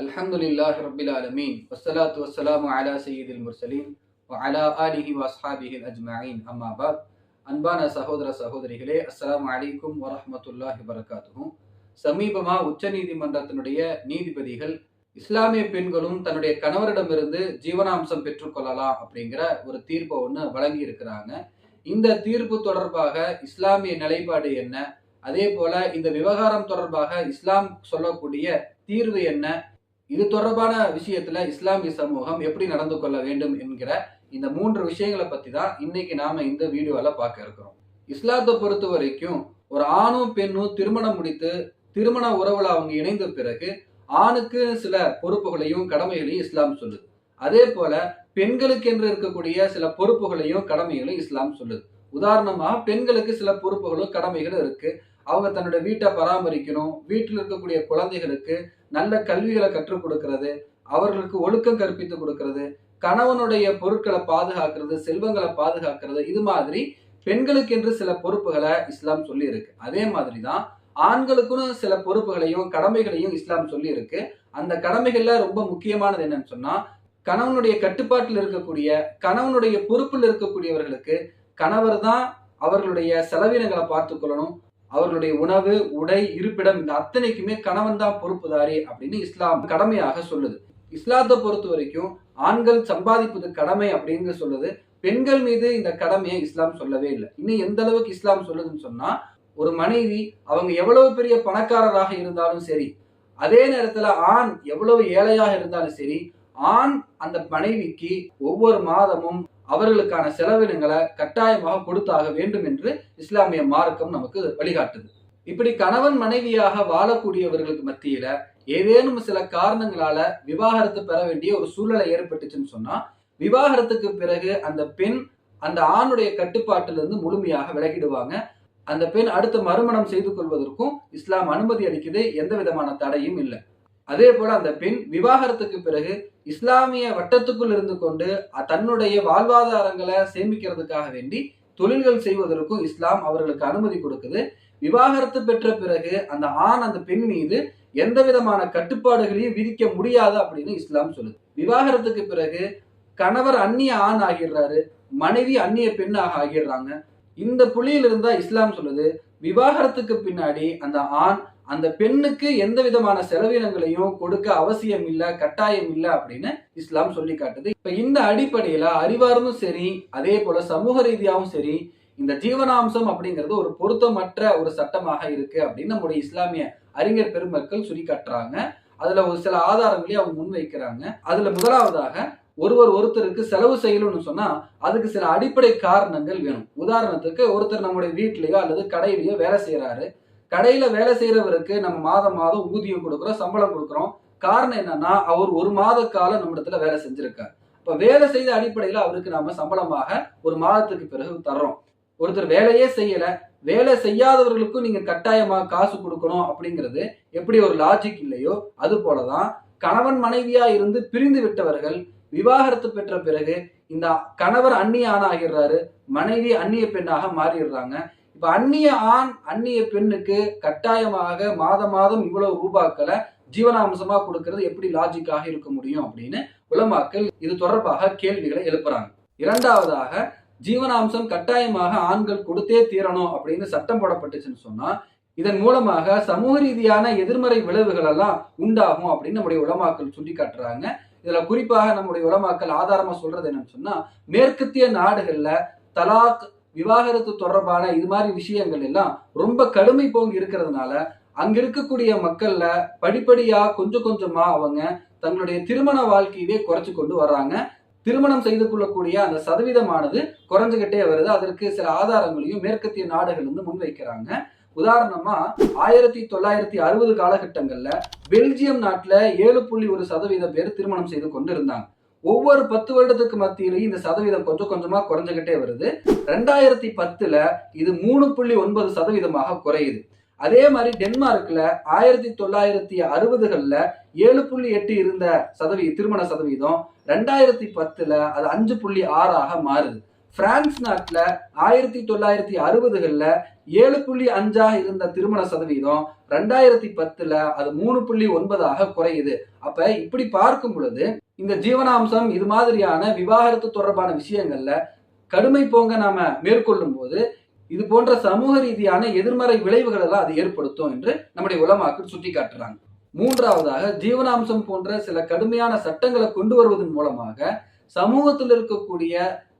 அல்ஹம்துலில்லாஹ் ரபில் ஆலமீன். வசலாத்து வசலாம் அலா சையீதில் முர்சலீன் அலா ஆலிஹி வஸ்ஹாபிஹில் அன்பான சகோதர சகோதரிகளே அஸ்லாம் அலைக்கும் வரஹமத்துல்லாஹி வரகாத்துகும் சமீபமாக உச்ச நீதிமன்றத்தினுடைய நீதிபதிகள் இஸ்லாமிய பெண்களும் தன்னுடைய கணவரிடமிருந்து ஜீவனாம்சம் பெற்றுக்கொள்ளலாம் அப்படிங்கிற ஒரு தீர்ப்பை ஒன்று வழங்கி இருக்கிறாங்க இந்த தீர்ப்பு தொடர்பாக இஸ்லாமிய நிலைப்பாடு என்ன? அதே போல இந்த விவகாரம் தொடர்பாக இஸ்லாம் சொல்லக்கூடிய தீர்வு என்ன? இது தொடர்பான விஷயத்துல இஸ்லாமிய சமூகம் எப்படி நடந்து கொள்ள வேண்டும் என்கிற இந்த மூன்று விஷயங்களை பத்தி தான் இன்னைக்கு நாம இந்த வீடியோல பார்க்க இருக்கிறோம். இஸ்லாத்தை பொறுத்த வரைக்கும் ஒரு ஆணும் பெண்ணும் திருமணம் முடித்து திருமண உறவுல அவங்க இணைந்த பிறகு ஆணுக்கு சில பொறுப்புகளையும் கடமைகளையும் இஸ்லாம் சொல்லுது. அதே போல பெண்களுக்கென்று இருக்கக்கூடிய சில பொறுப்புகளையும் கடமைகளையும் இஸ்லாம் சொல்லுது. உதாரணமாக பெண்களுக்கு சில பொறுப்புகளும் கடமைகளும் இருக்கு. அவங்க தன்னோட வீட்டை பராமரிக்கணும் வீட்டில் இருக்கக்கூடிய குழந்தைகளுக்கு நல்ல கல்விகளை கற்றுக் கொடுக்கறது அவர்களுக்கு ஒழுக்கம் கற்பித்து கொடுக்கறது கணவனுடைய பொருட்களை பாதுகாக்கிறது செல்வங்களை பாதுகாக்கிறது இது மாதிரி பெண்களுக்கு என்று சில பொறுப்புகளை இஸ்லாம் சொல்லி இருக்கு அதே மாதிரி தான் ஆண்களுக்கும் சில பொறுப்புகளையும் கடமைகளையும் இஸ்லாம் சொல்லி இருக்கு அந்த கடமைகள்ல ரொம்ப முக்கியமானது என்னன்னு சொன்னா கணவனுடைய கட்டுப்பாட்டில் இருக்கக்கூடிய கணவனுடைய பொறுப்பில் இருக்கக்கூடியவர்களுக்கு கணவர் தான் அவர்களுடைய செலவினங்களை பார்த்துக்கொள்ளணும் அவர்களுடைய உணவு உடை இருப்பிடம் இந்த அத்தனைக்குமே கணவன் தான் பொறுப்புதாரி அப்படின்னு இஸ்லாம் கடமையாக சொல்லுது. இஸ்லாத்தை பொறுத்த வரைக்கும் ஆண்கள் சம்பாதிப்பது கடமை அப்படின்னு சொல்லுது. பெண்கள் மீது இந்த கடமையை இஸ்லாம் சொல்லவே இல்லை. இன்னும் எந்த அளவுக்கு இஸ்லாம் சொல்லுதுன்னு சொன்னா ஒரு மனைவி அவங்க எவ்வளவு பெரிய பணக்காரராக இருந்தாலும் சரி அதே நேரத்துல ஆண் எவ்வளவு ஏழையாக இருந்தாலும் சரி ஆண் அந்த மனைவிக்கு ஒவ்வொரு மாதமும் அவர்களுக்கான செலவினங்களை கட்டாயமாக கொடுத்தாக வேண்டும் என்று இஸ்லாமிய மார்க்கம் நமக்கு வழிகாட்டுது. இப்படி கணவன் மனைவியாக வாழக்கூடியவர்களுக்கு மத்தியில ஏதேனும் சில காரணங்களால விவாகரத்து பெற வேண்டிய ஒரு சூழ்நிலை ஏற்பட்டுச்சுன்னு சொன்னா விவாகரத்துக்கு பிறகு அந்த பெண் அந்த ஆணுடைய கட்டுப்பாட்டிலிருந்து முழுமையாக விலகிடுவாங்க. அந்த பெண் அடுத்து மறுமணம் செய்து கொள்வதற்கும் இஸ்லாம் அனுமதி அளிக்குது எந்த விதமான தடையும் இல்லை. அதே போல அந்த பெண் விவாகரத்துக்கு பிறகு இஸ்லாமிய வட்டத்துக்குள் இருந்து கொண்டு தன்னுடைய வாழ்வாதாரங்களை சேமிக்கிறதுக்காக வேண்டி தொழில்கள் செய்வதற்கும் இஸ்லாம் அவர்களுக்கு அனுமதி கொடுக்குது. விவாகரத்து பெற்ற பிறகு அந்த ஆண் அந்த பெண் மீது எந்த விதமான கட்டுப்பாடுகளையும் விதிக்க முடியாது அப்படின்னு இஸ்லாம் சொல்லுது. விவாகரத்துக்கு பிறகு கணவர் அந்நிய ஆண் ஆகிடுறாரு மனைவி அந்நிய பெண்ணாக ஆகிடுறாங்க. இந்த புள்ளியில் இருந்தா இஸ்லாம் சொல்லுது. விவாகரத்துக்கு பின்னாடி அந்த ஆண் அந்த பெண்ணுக்கு எந்த விதமான செலவினங்களையும் கொடுக்க அவசியம் இல்லை கட்டாயம் இல்லை அப்படின்னு இஸ்லாம் சொல்லி காட்டுது. இப்ப இந்த அடிப்படையில அறிவார்ந்தும் சரி அதே போல சமூக ரீதியாகவும் சரி இந்த ஜீவனாம்சம் அப்படிங்கிறது ஒரு பொருத்தமற்ற ஒரு சட்டமாக இருக்கு அப்படின்னு நம்முடைய இஸ்லாமிய அறிஞர் பெருமக்கள் சொல்லி காட்டுறாங்க. அதுல ஒரு சில ஆதாரங்களையும் அவங்க முன்வைக்கிறாங்க. அதுல முதலாவதாக ஒருவர் ஒருத்தருக்கு செலவு செய்யணும்னு சொன்னா அதுக்கு சில அடிப்படை காரணங்கள் வேணும். உதாரணத்துக்கு ஒருத்தர் நம்முடைய வீட்லயோ அல்லது கடையிலயோ வேலை செய்யறாரு கடையில வேலை செய்யறவருக்கு நம்ம மாதம் மாதம் ஊதியம் கொடுக்குறோம் சம்பளம் கொடுக்குறோம். காரணம் என்னன்னா அவர் ஒரு மாத காலம் நம்மிடத்துல வேலை செஞ்சிருக்கார். இப்ப வேலை செய்த அடிப்படையில அவருக்கு நாம சம்பளமாக ஒரு மாதத்துக்கு பிறகு தர்றோம். ஒருத்தர் வேலையே செய்யல வேலை செய்யாதவர்களுக்கும் நீங்க கட்டாயமா காசு கொடுக்கணும் அப்படிங்கிறது எப்படி ஒரு லாஜிக் இல்லையோ அது போலதான் கணவன் மனைவியா இருந்து பிரிந்து விட்டவர்கள் விவாகரத்து பெற்ற பிறகு இந்த கணவர் அந்நிய ஆணாகிறாரு மனைவி அந்நிய பெண்ணாக மாறிடுறாங்க. இப்ப அந்நிய ஆண் அந்நிய பெண்ணுக்கு கட்டாயமாக மாதம் மாதம் இவ்வளவு ரூபாக்களை ஜீவனாம்சமா கொடுக்கறது எப்படி லாஜிக்காக இருக்க முடியும் அப்படின்னு உலமாக்கள் இது தொடர்பாக கேள்விகளை எழுப்புறாங்க. இரண்டாவதாக ஜீவனாம்சம் கட்டாயமாக ஆண்கள் கொடுத்தே தீரணும் அப்படின்னு சட்டம் போடப்பட்டுச்சுன்னு சொன்னா இதன் மூலமாக சமூக ரீதியான எதிர்மறை விளைவுகள் எல்லாம் உண்டாகும் அப்படின்னு நம்முடைய உலமாக்கள் சுட்டி காட்டுறாங்க இதுல குறிப்பாக நம்முடைய உலமாக்கள் ஆதாரமா சொல்றது என்னன்னு சொன்னா மேற்கத்திய நாடுகள்ல தலாக் விவாகரத்து தொடர்பான இது மாதிரி விஷயங்கள் எல்லாம் ரொம்ப கடுமை போங்கி இருக்கிறதுனால அங்க இருக்கக்கூடிய மக்கள்ல படிப்படியா கொஞ்சம் கொஞ்சமா அவங்க தங்களுடைய திருமண வாழ்க்கையவே குறைச்சு கொண்டு வர்றாங்க. திருமணம் செய்து கொள்ளக்கூடிய அந்த சதவீதமானது குறைஞ்சுகிட்டே வருது. அதற்கு சில ஆதாரங்களையும் மேற்கத்திய நாடுகள் வந்து முன்வைக்கிறாங்க. உதாரணமா ஆயிரத்தி தொள்ளாயிரத்தி அறுபது காலகட்டங்கள்ல பெல்ஜியம் நாட்டுல ஏழு புள்ளி ஒரு சதவீதம் பேர் திருமணம் செய்து கொண்டு இருந்தாங்க. ஒவ்வொரு பத்து வருடத்துக்கு மத்தியிலையும் இந்த சதவீதம் கொஞ்சம் கொஞ்சமா குறைஞ்சுகிட்டே வருது. ரெண்டாயிரத்தி பத்துல இது மூணு புள்ளி ஒன்பது சதவீதமாக குறையுது. அதே மாதிரி டென்மார்க்ல ஆயிரத்தி தொள்ளாயிரத்தி அறுபதுகள்ல ஏழு புள்ளி எட்டு இருந்த சதவீத திருமண சதவீதம் ரெண்டாயிரத்தி பத்துல அது அஞ்சு புள்ளி ஆறாக மாறுது. பிரான்ஸ் நாட்டில் ஆயிரத்தி தொள்ளாயிரத்தி அறுபதுகளில் ஏழு புள்ளி அஞ்சாக இருந்த திருமண சதவீதம் ரெண்டாயிரத்தி பத்துல அது மூணு புள்ளி ஒன்பதாக குறையுது. அப்ப இப்படி பார்க்கும் பொழுது இந்த ஜீவனாம்சம் இது மாதிரியான விவாகரத்து தொடர்பான விஷயங்கள்ல கடுமை போங்க நாம மேற்கொள்ளும் போது இது போன்ற சமூக ரீதியான எதிர்மறை விளைவுகள் எல்லாம் அது ஏற்படுத்தும் என்று நம்முடைய உலமாக்கள் சுட்டி காட்டுறாங்க மூன்றாவதாக ஜீவனாம்சம் போன்ற சில கடுமையான சட்டங்களை கொண்டு வருவதன் மூலமாக சமூகத்தில் இருக்கக்கூடிய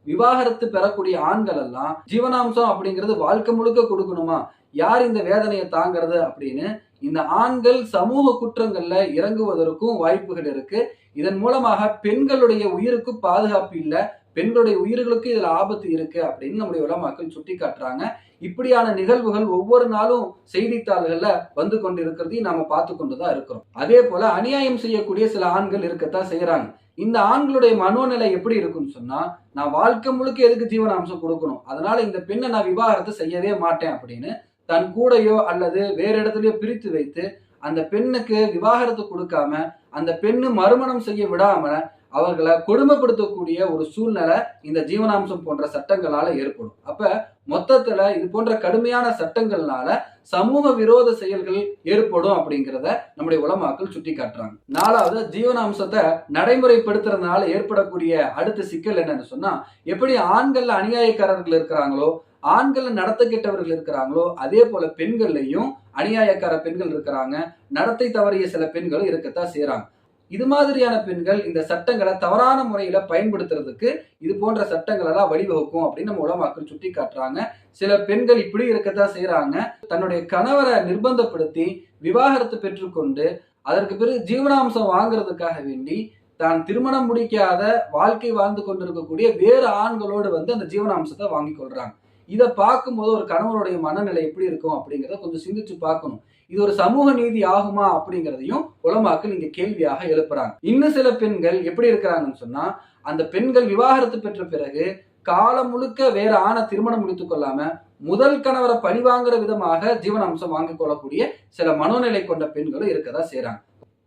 விவாகரத்து பெறக்கூடிய ஆண்கள் எல்லாம் ஜீவனாம்சம் அப்படிங்கிறது வாழ்க்கை முழுக்க கொடுக்கணுமா? யார் இந்த வேதனையை தாங்கிறது அப்படின்னு இந்த ஆண்கள் சமூக குற்றங்கள்ல இறங்குவதற்கும் வாய்ப்புகள் இருக்கு. இதன் மூலமாக பெண்களுடைய உயிருக்கு பாதுகாப்பு இல்லை. பெண்களுடைய உயிர்களுக்கு இதுல ஆபத்து இருக்கு அப்படின்னு நம்முடைய உலமாக்கள் சுட்டி காட்டுறாங்க இப்படியான நிகழ்வுகள் ஒவ்வொரு நாளும் செய்தித்தாள்கள்ல வந்து கொண்டு இருக்கிறதையும் நாம பார்த்து கொண்டுதான் இருக்கிறோம். அதே போல அநியாயம் செய்யக்கூடிய சில ஆண்கள் இருக்கத்தான் செய்யறாங்க இந்த ஆண்களுடைய மனோநிலை எப்படி இருக்குன்னு சொன்னா நான் வாழ்க்கை முழுக்க எதுக்கு ஜீவனாம்சம் கொடுக்கணும்? அதனால இந்த பெண்ணை நான் விவாகரத்தை செய்யவே மாட்டேன் அப்படின்னு தன் கூடையோ அல்லது வேற இடத்துலயோ பிரித்து வைத்து அந்த பெண்ணுக்கு விவாகரத்து கொடுக்காம அந்த பெண்ணு மறுமணம் செய்ய விடாம அவர்களை கொடுமைப்படுத்தக்கூடிய ஒரு சூழ்நிலை இந்த ஜீவனாம்சம் போன்ற சட்டங்களால ஏற்படும். அப்ப மொத்தத்துல இது போன்ற கடுமையான சட்டங்கள்னால சமூக விரோத செயல்கள் ஏற்படும் அப்படிங்கிறத நம்முடைய உலமாக்கள் சுட்டி காட்டுறாங்க நாலாவது ஜீவனாம்சத்தை நடைமுறைப்படுத்துறதுனால ஏற்படக்கூடிய அடுத்த சிக்கல் என்னன்னு சொன்னா எப்படி ஆண்கள்ல அநியாயக்காரர்கள் இருக்கிறாங்களோ ஆண்களை நடத்த கெட்டவர்கள் இருக்கிறாங்களோ அதே போல பெண்கள்லையும் அநியாயக்கார பெண்கள் இருக்கிறாங்க. நடத்தை தவறிய சில பெண்களும் இருக்கத்தான் செய்யறாங்க இது மாதிரியான பெண்கள் இந்த சட்டங்களை தவறான முறையில பயன்படுத்துறதுக்கு இது போன்ற சட்டங்கள் எல்லாம் வழிவகுக்கும் அப்படின்னு நம்ம உலமாக்கள் சுட்டி காட்டுறாங்க சில பெண்கள் இப்படி இருக்கத்தான் செய்யறாங்க தன்னுடைய கணவரை நிர்பந்தப்படுத்தி விவாகரத்து பெற்றுக்கொண்டு அதற்கு பிறகு ஜீவனாம்சம் வாங்குறதுக்காக வேண்டி தான் திருமணம் முடிக்காத வாழ்க்கை வாழ்ந்து கொண்டிருக்கக்கூடிய வேறு ஆண்களோடு வந்து அந்த ஜீவனாம்சத்தை வாங்கி கொள்றாங்க. இதை பார்க்கும்போது ஒரு கணவருடைய மனநிலை எப்படி இருக்கும் அப்படிங்கிறத கொஞ்சம் சிந்திச்சு பார்க்கணும். இது ஒரு சமூக நீதி ஆகுமா அப்படிங்கிறதையும் உலமாக்கள் இங்க கேள்வியாக எழுப்புறாங்க. இன்னும் சில பெண்கள் எப்படி இருக்கிறாங்கன்னு சொன்னா அந்த பெண்கள் விவாகரத்து பெற்ற பிறகு காலம் முழுக்க வேற ஆணை திருமணம் முடித்துக் கொள்ளாம முதல் கணவரை பழிவாங்குற விதமாக ஜீவனாம்சம் வாங்கிக் கொள்ளக்கூடிய சில மனோநிலை கொண்ட பெண்களும் இருக்கதா செய்றாங்க.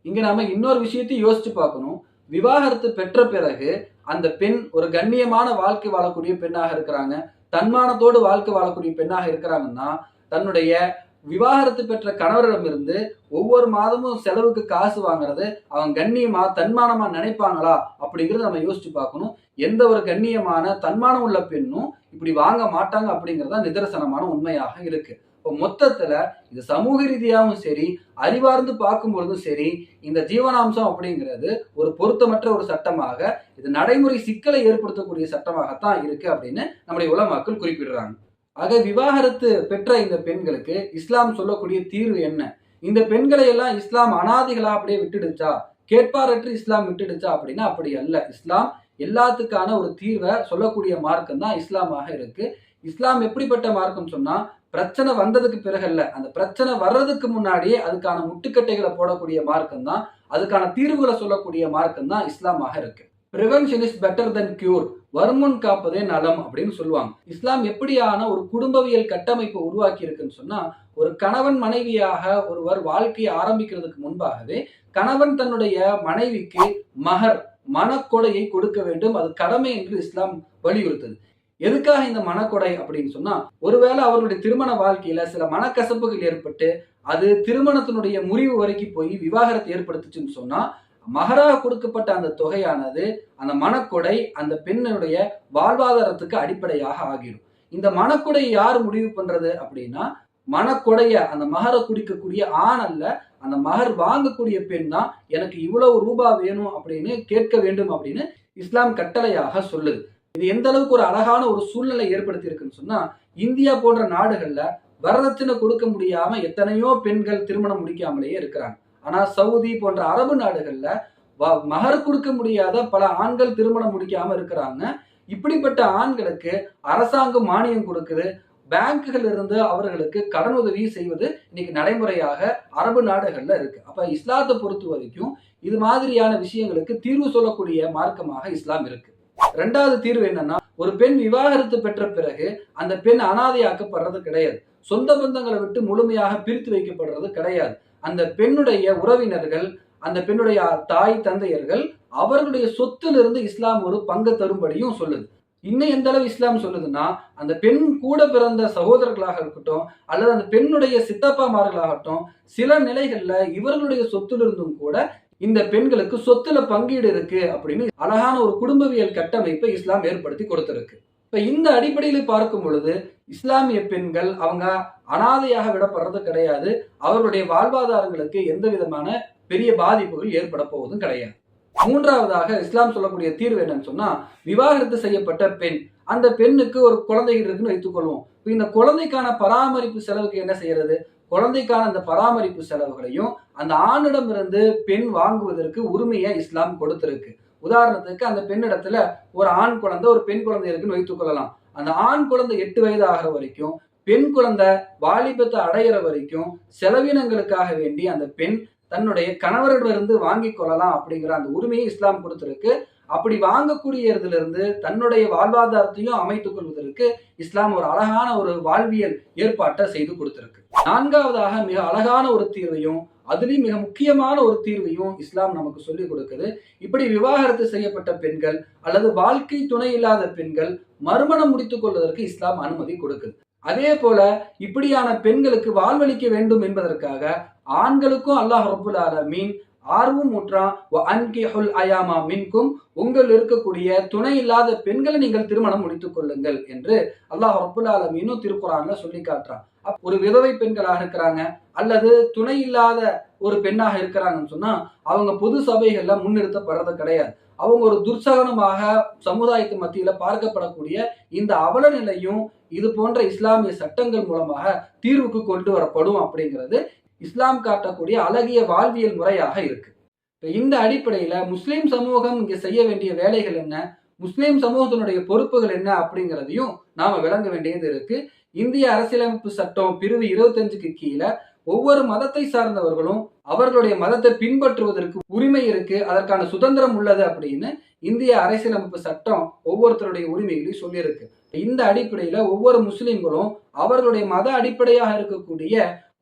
இங்க நாம இன்னொரு விஷயத்தையும் யோசிச்சு பார்க்கணும். விவாகரத்து பெற்ற பிறகு அந்த பெண் ஒரு கண்ணியமான வாழ்க்கை வாழக்கூடிய பெண்ணாக இருக்கிறாங்க. தன்மானத்தோடு வாழ்க்கை வாழக்கூடிய பெண்ணாக இருக்கிறாங்கன்னா தன்னுடைய விவாகரத்து பெற்ற கணவரிடமிருந்து ஒவ்வொரு மாதமும் செலவுக்கு காசு வாங்குறது அவங்க கண்ணியமா தன்மானமா நினைப்பாங்களா அப்படிங்கறத நம்ம யோசிச்சு பார்க்கணும். எந்த ஒரு கண்ணியமான தன்மானம் உள்ள பெண்ணும் இப்படி வாங்க மாட்டாங்க அப்படிங்கறத நிதர்சனமான உண்மையாக இருக்கு. இப்போ மொத்தத்துல இது சமூக ரீதியாகவும் சரி அறிவார்ந்து பார்க்கும்பொழுதும் சரி இந்த ஜீவனாம்சம் அப்படிங்கிறது ஒரு பொருத்தமற்ற ஒரு சட்டமாக இது நடைமுறை சிக்கலை ஏற்படுத்தக்கூடிய சட்டமாகத்தான் இருக்கு அப்படின்னு நம்முடைய உலமாக்கள் குறிப்பிடுறாங்க. ஆக விவாகரத்து பெற்ற இந்த பெண்களுக்கு இஸ்லாம் சொல்லக்கூடிய தீர்வு என்ன? இந்த பெண்களை எல்லாம் இஸ்லாம் அனாதிகளா அப்படியே விட்டுடுச்சா? கேட்பாரற்று இஸ்லாம் விட்டுடுச்சா அப்படின்னா அப்படி அல்ல. இஸ்லாம் எல்லாத்துக்கான ஒரு தீர்வை சொல்லக்கூடிய மார்க்கம் தான் இஸ்லாமாக இருக்கு. இஸ்லாம் எப்படிப்பட்ட மார்க்கம் சொன்னா பிரச்சனை வந்ததுக்கு பிறகு இல்லை அந்த பிரச்சனை வர்றதுக்கு முன்னாடியே அதுக்கான முட்டுக்கட்டைகளை போடக்கூடிய மார்க்கம் தான் அதுக்கான தீர்வுகளை சொல்லக்கூடிய மார்க்கம் தான் இஸ்லாமாக இருக்கு. Prevention is better then cure வருமுன் காப்பதே நலம் அப்படின்னு சொல்லுவாங்க. இஸ்லாம் எப்படியான ஒரு குடும்பவியல் கட்டமைப்பை உருவாக்கி இருக்குன்னு சொன்னா ஒரு கணவன் மனைவியாக ஒருவர் வாழ்க்கையை ஆரம்பிக்கிறதுக்கு முன்பாகவே கணவன் தன்னுடைய மனைவிக்கு மகர் மனக்கொடையை கொடுக்க வேண்டும். அது கடமை என்று இஸ்லாம் வலியுறுத்தது. எதுக்காக இந்த மனக்கொடை அப்படின்னு சொன்னா ஒருவேளை அவர்களுடைய திருமண வாழ்க்கையில சில மனக்கசப்புகள் ஏற்பட்டு அது திருமணத்தினுடைய முறிவு வரைக்கும் போய் விவாகரத்தை ஏற்படுத்துச்சுன்னு சொன்னா மகராக கொடுக்கப்பட்ட அந்த தொகையானது அந்த மனக்கொடை அந்த பெண்ணுடைய வாழ்வாதாரத்துக்கு அடிப்படையாக ஆகிடும். இந்த மனக்கொடை யார் முடிவு பண்றது அப்படின்னா மனக்கொடைய அந்த மகரை குடிக்கக்கூடிய ஆண் அல்ல அந்த மகர் வாங்கக்கூடிய பெண் தான் எனக்கு இவ்வளவு ரூபா வேணும் அப்படின்னு கேட்க வேண்டும் அப்படின்னு இஸ்லாம் கட்டளையாக சொல்லுது. இது எந்த அளவுக்கு ஒரு அழகான ஒரு சூழ்நிலை ஏற்படுத்தி இருக்குன்னு சொன்னா இந்தியா போன்ற நாடுகள்ல வரதட்சணை கொடுக்க முடியாம எத்தனையோ பெண்கள் திருமணம் முடிக்காமலேயே இருக்கிறாங்க. ஆனா சவுதி போன்ற அரபு நாடுகள்ல வ- மகர் கொடுக்க முடியாத பல ஆண்கள் திருமணம் முடிக்காம இருக்கிறாங்க. இப்படிப்பட்ட ஆண்களுக்கு அரசாங்கம் மானியம் கொடுக்குது. பேங்குகள் இருந்து அவர்களுக்கு கடன் உதவி செய்வது இன்னைக்கு நடைமுறையாக அரபு நாடுகள்ல இருக்கு. அப்ப இஸ்லாத்தை பொறுத்த வரைக்கும் இது மாதிரியான விஷயங்களுக்கு தீர்வு சொல்லக்கூடிய மார்க்கமாக இஸ்லாம் இருக்கு. ரெண்டாவது தீர்வு என்னன்னா ஒரு பெண் விவாகரத்து பெற்ற பிறகு அந்த பெண் அனாதையாக்கப்படுறது கிடையாது. சொந்த பந்தங்களை விட்டு முழுமையாக பிரித்து வைக்கப்படுறது கிடையாது. அந்த பெண்ணுடைய உறவினர்கள் அந்த பெண்ணுடைய தாய் தந்தையர்கள் அவர்களுடைய சொத்திலிருந்து இஸ்லாம் ஒரு பங்கு தரும்படியும் சொல்லுது. இன்னும் எந்த அளவு இஸ்லாம் சொல்லுதுன்னா அந்த பெண் கூட பிறந்த சகோதரர்களாக இருக்கட்டும் அல்லது அந்த பெண்ணுடைய சித்தப்பாமார்களாகட்டும் சில நிலைகள்ல இவர்களுடைய சொத்திலிருந்தும் கூட இந்த பெண்களுக்கு சொத்துல பங்கீடு இருக்கு அப்படின்னு அழகான ஒரு குடும்பவியல் கட்டமைப்பை இஸ்லாம் ஏற்படுத்தி கொடுத்திருக்கு. இப்ப இந்த அடிப்படையில் பார்க்கும் பொழுது இஸ்லாமிய பெண்கள் அவங்க அனாதையாக விடப்படுறது கிடையாது. அவர்களுடைய வாழ்வாதாரங்களுக்கு எந்த விதமான பெரிய பாதிப்புகள் ஏற்பட போவதும் கிடையாது. மூன்றாவதாக இஸ்லாம் சொல்லக்கூடிய தீர்வு என்னன்னு சொன்னா விவாகரத்து செய்யப்பட்ட பெண் அந்த பெண்ணுக்கு ஒரு குழந்தைகள் இருக்குன்னு வைத்துக்கொள்வோம். இந்த குழந்தைக்கான பராமரிப்பு செலவுக்கு என்ன செய்யறது? குழந்தைக்கான அந்த பராமரிப்பு செலவுகளையும் அந்த ஆணிடமிருந்து பெண் வாங்குவதற்கு உரிமையை இஸ்லாம் கொடுத்திருக்கு. உதாரணத்துக்கு அந்த பெண்ணிடத்துல ஒரு ஆண் குழந்தை ஒரு பெண் குழந்தை இருக்குன்னு வைத்துக் கொள்ளலாம். அந்த ஆண் குழந்தை எட்டு வயது ஆகிற வரைக்கும் பெண் குழந்தை வாலிபத்தை அடையிற வரைக்கும் செலவினங்களுக்காக வேண்டி அந்த பெண் தன்னுடைய கணவரிடமிருந்து வாங்கி கொள்ளலாம் அப்படிங்கிற அந்த உரிமையை இஸ்லாம் கொடுத்திருக்கு. அப்படி வாங்கக்கூடியதுல இருந்து தன்னுடைய வாழ்வாதாரத்தையும் அமைத்துக் கொள்வதற்கு இஸ்லாம் ஒரு அழகான ஒரு வாழ்வியல் ஏற்பாட்டை செய்து கொடுத்திருக்கு. நான்காவதாக மிக அழகான ஒரு தீர்வையும் அதுலேயும் மிக முக்கியமான ஒரு தீர்வையும் இஸ்லாம் நமக்கு சொல்லிக் கொடுக்குது. இப்படி விவாகரத்து செய்யப்பட்ட பெண்கள் அல்லது வாழ்க்கை துணை இல்லாத பெண்கள் மறுமணம் முடித்துக் கொள்வதற்கு இஸ்லாம் அனுமதி கொடுக்குது. அதே போல இப்படியான பெண்களுக்கு வாழ்வளிக்க வேண்டும் என்பதற்காக ஆண்களுக்கும் அல்லாஹ் ரபுல் ஆலமீன் ஆர்வம் ஊற்றான் அன்கிஹுல் அயாமா மின்கும் உங்கள் இருக்கக்கூடிய துணை இல்லாத பெண்களை நீங்கள் திருமணம் முடித்துக் கொள்ளுங்கள் என்று அல்லாஹ் ரபுல் ஆலமீனும் திருக்குறான்ல சொல்லி காட்டுறான். ஒரு விதவை பெண்களாக இருக்கிறாங்க அல்லது துணை இல்லாத ஒரு பெண்ணாக இருக்கிறாங்கன்னு சொன்னா அவங்க பொது சபைகள்ல முன்னிறுத்தப்படுறது கிடையாது. அவங்க ஒரு துர்சகனமாக சமுதாயத்து மத்தியில பார்க்கப்படக்கூடிய இந்த அவல நிலையும் இது போன்ற இஸ்லாமிய சட்டங்கள் மூலமாக தீர்வுக்கு கொண்டு வரப்படும் அப்படிங்கிறது இஸ்லாம் காட்டக்கூடிய அழகிய வாழ்வியல் முறையாக இருக்கு. இப்போ இந்த அடிப்படையில் முஸ்லீம் சமூகம் இங்கே செய்ய வேண்டிய வேலைகள் என்ன? முஸ்லீம் சமூகத்தினுடைய பொறுப்புகள் என்ன அப்படிங்கிறதையும் நாம் விளங்க வேண்டியது இருக்கு. இந்திய அரசியலமைப்பு சட்டம் பிரிவு இருபத்தஞ்சுக்கு கீழே ஒவ்வொரு மதத்தை சார்ந்தவர்களும் அவர்களுடைய மதத்தை பின்பற்றுவதற்கு உரிமை இருக்கு அதற்கான சுதந்திரம் உள்ளது அப்படின்னு இந்திய அரசியலமைப்பு சட்டம் ஒவ்வொருத்தருடைய உரிமைகளையும் சொல்லியிருக்கு. இந்த அடிப்படையில ஒவ்வொரு முஸ்லிம்களும் அவர்களுடைய மத அடிப்படையாக இருக்கக்கூடிய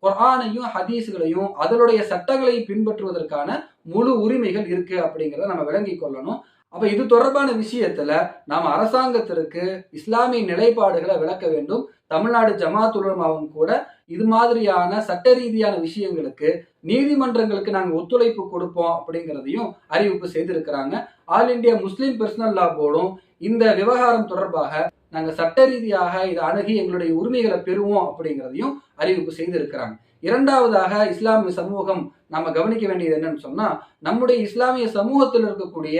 குரானையும் ஹதீஸ்களையும் அதனுடைய சட்டங்களையும் பின்பற்றுவதற்கான முழு உரிமைகள் இருக்கு அப்படிங்கிறத நம்ம விளங்கி கொள்ளணும். அப்ப இது தொடர்பான விஷயத்துல நாம் அரசாங்கத்திற்கு இஸ்லாமிய நிலைப்பாடுகளை விளக்க வேண்டும். தமிழ்நாடு ஜமாத் உலமாவும் கூட இது மாதிரியான சட்ட ரீதியான விஷயங்களுக்கு நீதிமன்றங்களுக்கு நாங்கள் ஒத்துழைப்பு கொடுப்போம் அப்படிங்கிறதையும் அறிவிப்பு செய்திருக்கிறாங்க. All India Muslim personal law போர்டும் இந்த விவகாரம் தொடர்பாக நாங்கள் சட்ட ரீதியாக இதை அணுகி எங்களுடைய உரிமைகளை பெறுவோம் அப்படிங்கிறதையும் அறிவிப்பு செய்திருக்கிறாங்க. இரண்டாவதாக இஸ்லாமிய சமூகம் நம்ம கவனிக்க வேண்டியது என்னன்னு சொன்னா நம்முடைய இஸ்லாமிய சமூகத்தில் இருக்கக்கூடிய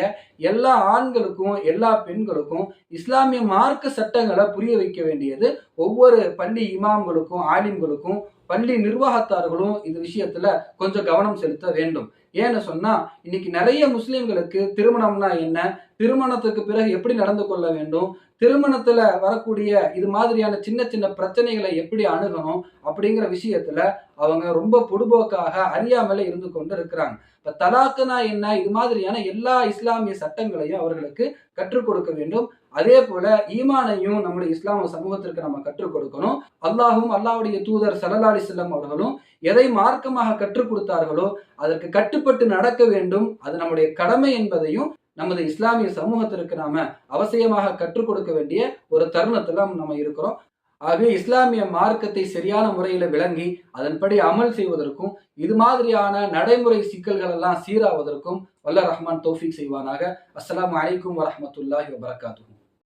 எல்லா ஆண்களுக்கும் எல்லா பெண்களுக்கும் இஸ்லாமிய மார்க்க சட்டங்களை புரிய வைக்க வேண்டியது ஒவ்வொரு பள்ளி இமாம்களுக்கும் ஆலிம்களுக்கும் பள்ளி நிர்வாகத்தார்களும் இந்த விஷயத்துல கொஞ்சம் கவனம் செலுத்த வேண்டும். ஏன்னு சொன்னா இன்னைக்கு நிறைய முஸ்லிம்களுக்கு திருமணம்னா என்ன? திருமணத்துக்கு பிறகு எப்படி நடந்து கொள்ள வேண்டும்? திருமணத்துல வரக்கூடிய இது மாதிரியான சின்ன சின்ன பிரச்சனைகளை எப்படி அணுகணும்? அப்படிங்கிற விஷயத்துல அவங்க ரொம்ப பொடுபோக்காக அறியாமலே இருந்து கொண்டு இருக்கிறாங்க. இப்ப தலாக்குனா என்ன? இது மாதிரியான எல்லா இஸ்லாமிய சட்டங்களையும் அவர்களுக்கு கற்றுக் கொடுக்க வேண்டும். அதே போல ஈமானையும் நம்முடைய இஸ்லாம சமூகத்திற்கு நம்ம கற்றுக் கொடுக்கணும். அல்லாஹும் அல்லாவுடைய தூதர் சலலாலி செல்லம் அவர்களும் எதை மார்க்கமாக கற்றுக் கொடுத்தார்களோ அதற்கு கட்டுப்பட்டு நடக்க வேண்டும். அது நம்முடைய கடமை என்பதையும் நமது இஸ்லாமிய சமூகத்திற்கு நாம அவசியமாக கற்றுக் கொடுக்க வேண்டிய ஒரு தருணத்துல நம்ம இருக்கிறோம். ஆகவே இஸ்லாமிய மார்க்கத்தை சரியான முறையில விளங்கி அதன்படி அமல் செய்வதற்கும் இது மாதிரியான நடைமுறை சிக்கல்கள் எல்லாம் சீராவதற்கும் வல்ல ரஹ்மான் தோஃபிக் செய்வானாக. அஸ்லாம் வலைக்கும் வரமத்துல்லாஹி வபரகாத்து